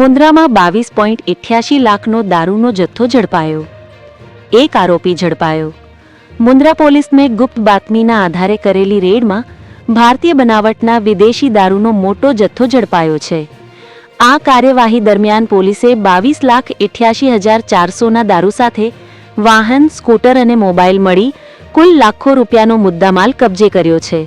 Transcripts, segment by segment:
મુન્દ્રામાં બાવીસ પોઈન્ટ ઇઠ્યાસી લાખનો દારૂનો જથ્થો ઝડપાયો. એક આરોપી ઝડપાયો. મુન્દ્રા પોલીસને ગુપ્ત બાતમીના આધારે કરેલી રેડમાં ભારતીય બનાવટના વિદેશી દારૂનો મોટો જથ્થો ઝડપાયો છે. આ કાર્યવાહી દરમિયાન પોલીસે બાવીસ લાખ ઇઠ્યાસી હજાર ચારસોના દારૂ સાથે વાહન, સ્કૂટર અને મોબાઈલ મળી કુલ લાખો રૂપિયાનો મુદ્દામાલ કબજે કર્યો છે.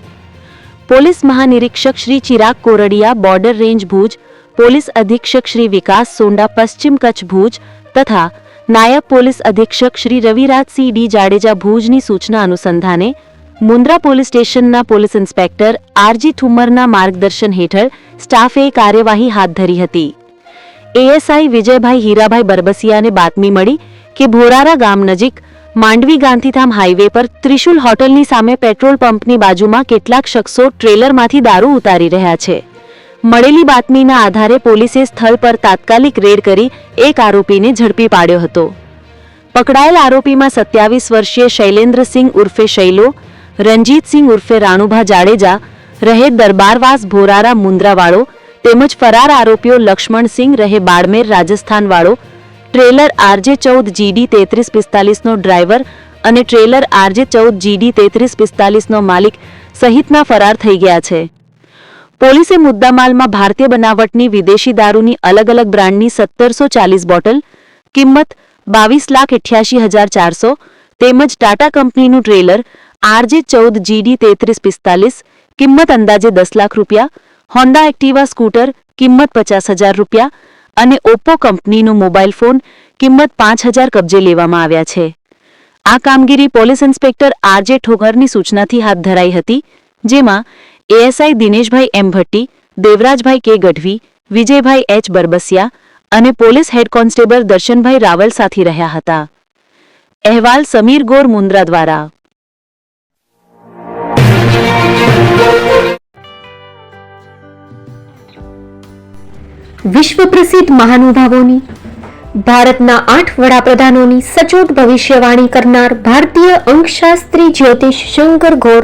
Police મહાનિરીક્ષક Shri Chirag Kordiya border range Bhuj police અધિક્ષક શ્રી વિકાસ સોંડા, પશ્ચિમ કચ્છ ભુજ તથા નાયબ પોલીસ અધિક્ષક શ્રી રવિરાજસિંહ ડી જાડેજા ભુજની સૂચના અનુસંધાને મુન્દ્રા પોલીસ સ્ટેશનના પોલીસ ઇન્સ્પેક્ટર આરજી ઠુમ્મરના માર્ગદર્શન હેઠળ સ્ટાફે કાર્યવાહી હાથ ધરી હતી. એએસઆઈ વિજયભાઈ હીરાભાઈ બરબસિયાને બાતમી મળી કે ભોરારા ગામ નજીક માંડવી ગાંધીધામ હાઈવે પર ત્રિશુલ હોટલની સામે પેટ્રોલ પંપની બાજુમાં કેટલાક શખ્સો ટ્રેલરમાંથી દારૂ ઉતારી રહ્યા છે. મળેલી બાતમીના આધારે પોલીસે સ્થળ પર તાત્કાલિક રેડ કરી એક આરોપીને ઝડપી પાડ્યો હતો. પકડાયેલ આરોપીમાં સત્યાવીસ વર્ષીય શૈલેન્દ્રસિંહ ઉર્ફે શૈલો, રણજીતસિંહ ઉર્ફે રાણુભા જાડેજા રહે દરબારવાસ ભોરારા મુન્દ્રાવાળો તેમજ ફરાર આરોપીઓ લક્ષ્મણસિંહ, રહે બાડમેર રાજસ્થાનવાળો, ટ્રેલર આરજે ચૌદ જીડી તેત્રીસ પિસ્તાલીસનો ડ્રાઈવર અને ટ્રેલર આરજે ચૌદ જીડી તેત્રીસ પિસ્તાલીસનો માલિક સહિતના ફરાર થઈ ગયા છે. પોલીસે મુદ્દામાલમાં ભારતીય બનાવટની વિદેશી દારૂની અલગ અલગ બ્રાન્ડની સત્તરસો ચાલીસ બોટલ, કિંમત બાવીસ લાખ અઠ્યાસી હજાર ચારસો, તેમજ ટાટા કંપનીનું ટ્રેલર આરજે ચૌદ જીડી તેત્રીસ પિસ્તાલીસ, કિંમત અંદાજે દસ લાખ રૂપિયા, હોન્ડા એક્ટિવા સ્કૂટર, કિંમત પચાસ હજાર રૂપિયા અને ઓપ્પો કંપનીનો મોબાઈલ ફોન કિંમત પાંચ હજાર કબજે લેવામાં આવ્યા છે. આ કામગીરી પોલીસ ઇન્સ્પેક્ટર આરજે ઠોગરની સૂચનાથી હાથ ધરાઈ હતી, જેમાં ASI Dineshbhai M Bhatti, Devrajbhai K Gadhvi, Vijaybhai H Barbasiya અને police head constable Darshanbhai Raval સાથે રહ્યા હતા. અહેવાલ સમીર ગોર મુન્દ્રા દ્વારા. વિશ્વ પ્રસિદ્ધ મહાનુભાવોની, ભારતના આઠ વડાપ્રધાનોની સચોટ ભવિષ્યવાણી કરનાર ભારતીય અંકશાસ્ત્રી જ્યોતિષ શંકર ઘોર